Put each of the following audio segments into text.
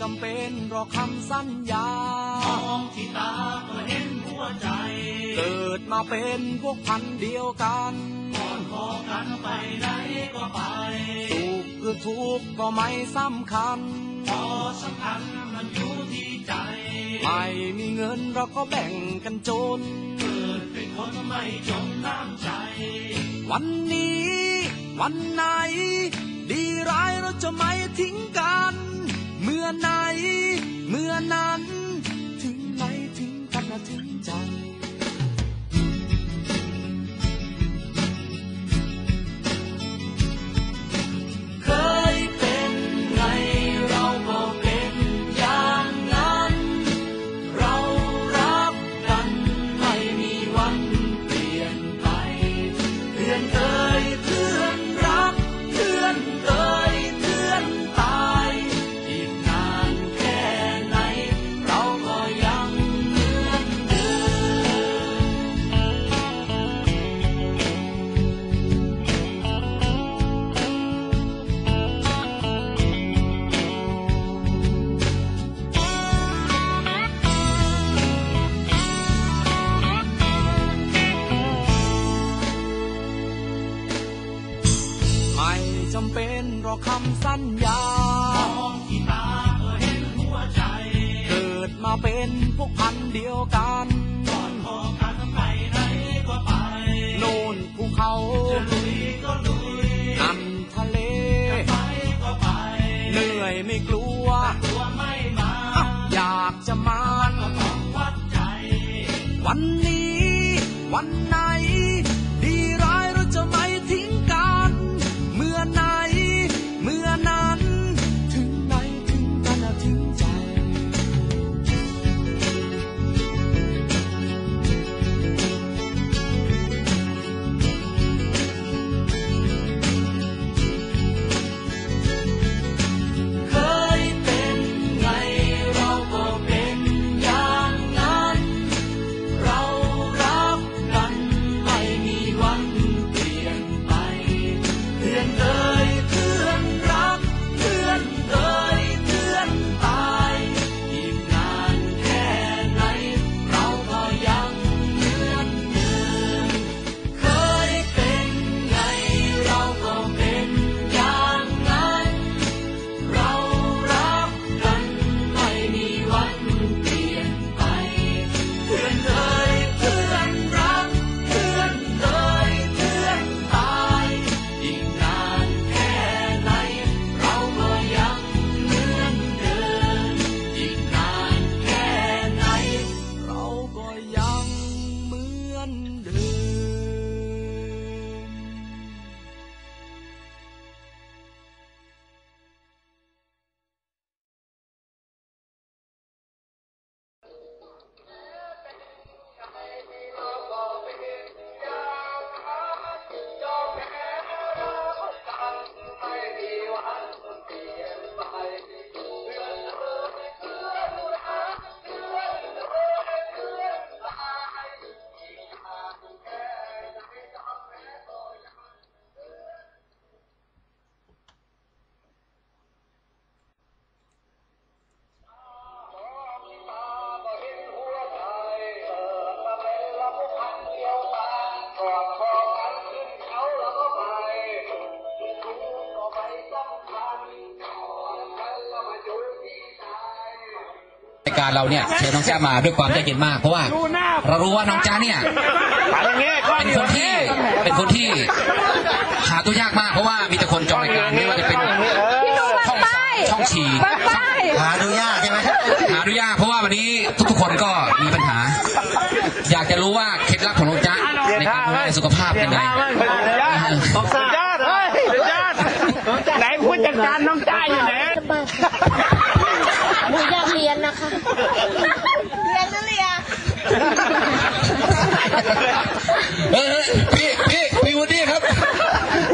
จำเป็นหรอกคำสัญญามองที่ตาก็เห็นหัวใจ เกิดมาเป็นพวกพันธุ์เดียวกันก่อนพอกันไปไหนก็ไปสุขหรือทุกข์ก็ไม่สำคัญพอสำคัญมันอยู่ที่ใจ ไม่มีเงินเราก็แบ่งกันจน เกิดเป็นคนไม่จมน้ำใจ วันนี้ วันไหน ดีร้ายเราจะไม่ทิ้งกัน เมื่อไหนเมื่อนั้น จำเป็นหรอกคำสัญญามองที่ตาก็เห็นหัวใจ เกิดมาเป็นพวกพันธุ์เดียวกันก่อนพอกันไปไหนก็ไป โน่นภูเขาจะลุยก็ลุยนั่นทะเลไปก็ไป เหนื่อยไม่กลัวตัวไม่มา อยากจะมาก็ต้องวัดใจ วันนี้วันไหน รายการเราเนี่ยเชิญน้องจ้ามาด้วยความใจเย็นมากเพราะว่า เรารู้ว่าน้องจ้าเนี่ยเป็นคนที่เป็นคนที่หาตัวยากมากเพราะว่ามีแต่คนจองรายการไม่ว่าจะเป็นช่องสามช่องฉีหาดูยากใช่ไหมหาดูยากเพราะว่าวันนี้ทุกๆคนก็มีปัญหา อยากจะรู้ว่าเคล็ดลับของน้องจ้าในการดูแลสุขภาพยังไง สุดยอดเฮ้ยสุดยอดไหนผู้ จัดการน้องจ้าอยู่ไหนหนูอยากเรียนนะคะ เรียนนะเรียนเฮ้ยพี่พี่พี่วูดดี้ครับ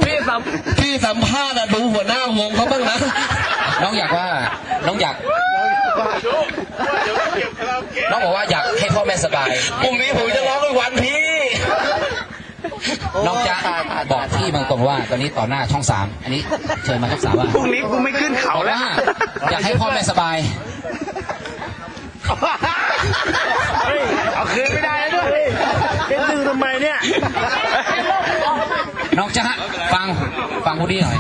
พี่สัมพี่สัมภาษณ์อะดูหัวหน้าวงเขาบ้างนะน้องอยากว่า น้องอยากน้องบอกว่าอยากให้พ่อแม่สบายพรุ่งนี้ผมจะร้องไปวันพี่ น้องจ๊ะบอกที่บางตรงว่า ตอนนี้ต่อหน้าช่องสามอันนี้เชิญมาช่องสามว่าพรุ่งนี้กูไม่ขึ้นเขาบอกแล้วว่าอยากให้พ่อแม่สบายเฮ้ยเอาคืนไม่ได้แล้วด้วยเป็นดึงทำไมเนี่ย น้องจ๊ะฟังฟังพูดดีหน่อย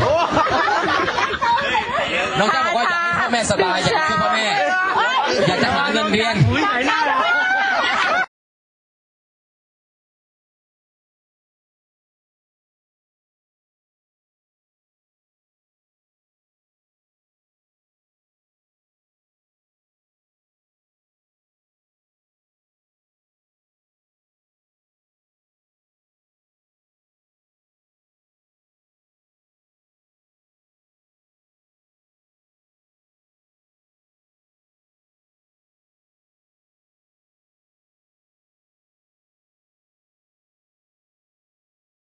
น้องจ๊ะบอกว่าอยากให้พ่อแม่สบายอยากช่วยพ่อแม่อยากจะหาเงินเรียนอุ้ยไหนหน้า